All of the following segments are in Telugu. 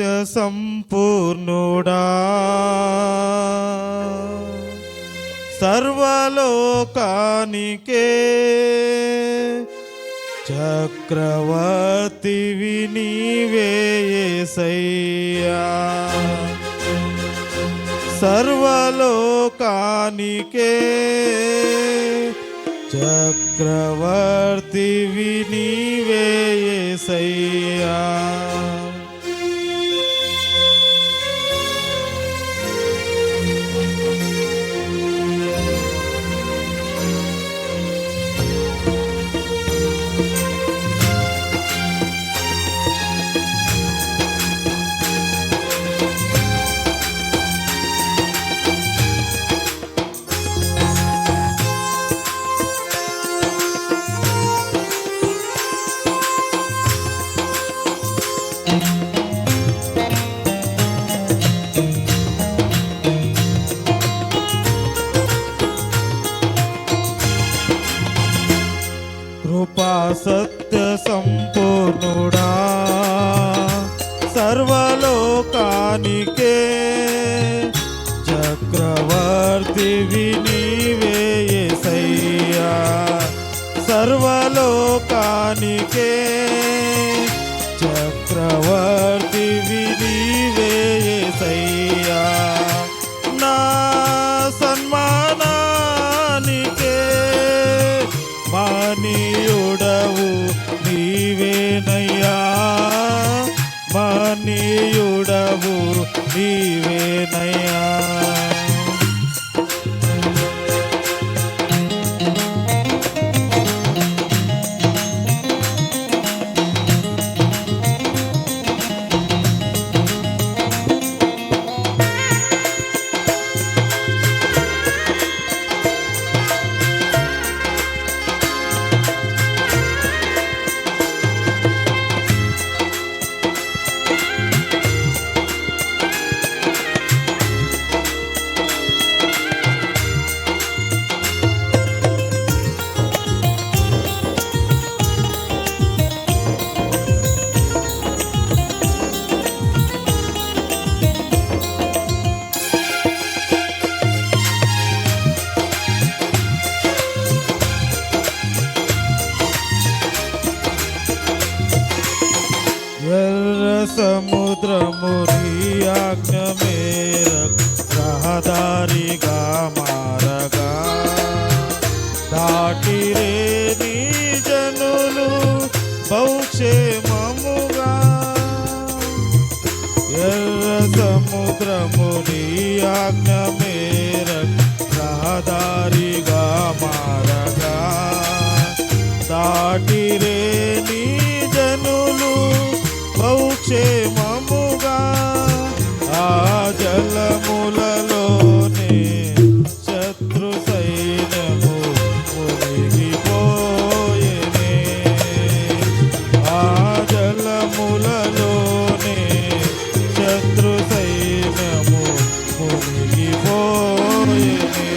సత్య సంపూర్ణుడా. సర్వలోకానికే చక్రవర్తి నీవే సర్వలోకానికే చక్రవర్తి నీవే యేసయ్యా కృపా సత్య సంపూర్ణుడా సర్వలోకానికే చక్రవర్తివి నీవే యేసయ్యా సర్వలోకానికే చక్రవర్తివి సయ్యా. સમુદ્ર મોરી આજ્ઞ મેર રાહદારી ગા મારા ગા દાટી રે નીજનુલું બહુ છે મમુગા સમુદ્ર મોરી આજ્ઞ జలములలోనే శత్రు సైన్యము మునిగిపోయేనే. ఆ జలములలోనే శత్రు సైన్యము మునిగిపోయేనే.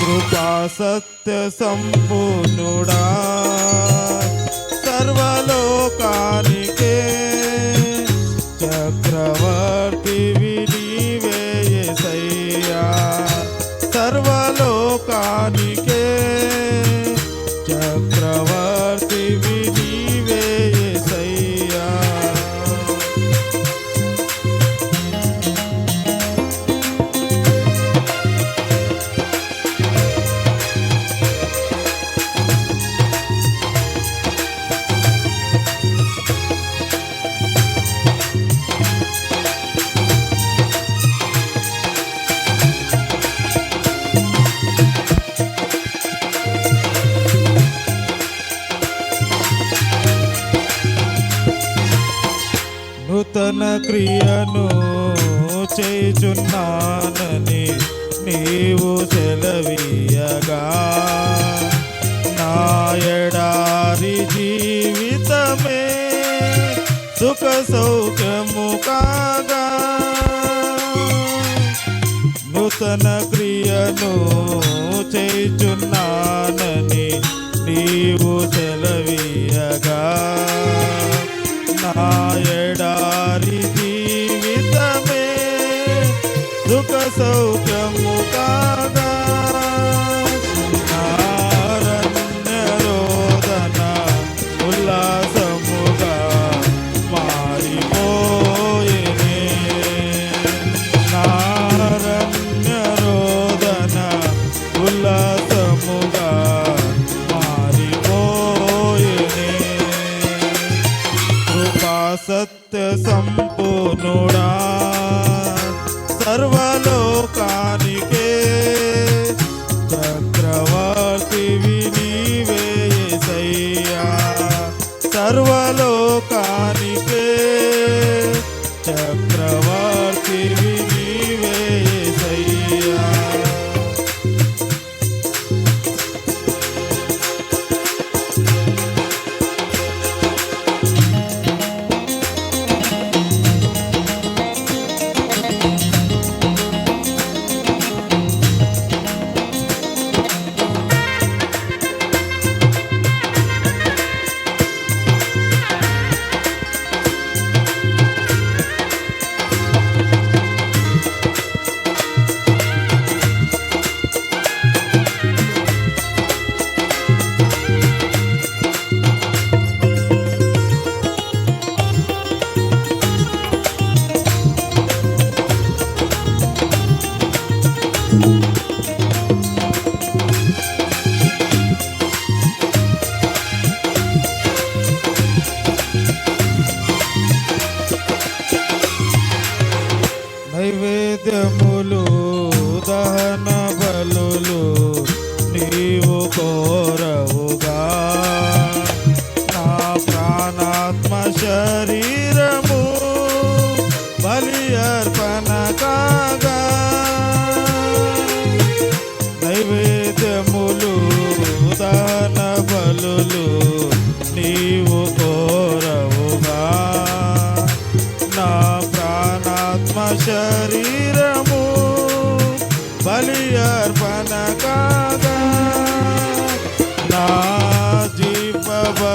కృపా సత్య సంపూర్ణుడా సర్వలోకానికే నూతన క్రియను చేయుచున్నానని నీవు సెలవీయగా. నాయడారి జీవితమే సుఖ సౌఖ్యము కాగా. నూతన క్రియను చేయుచున్నానని నీవు సెలవీయగా. నాయ નોડા. સર્વ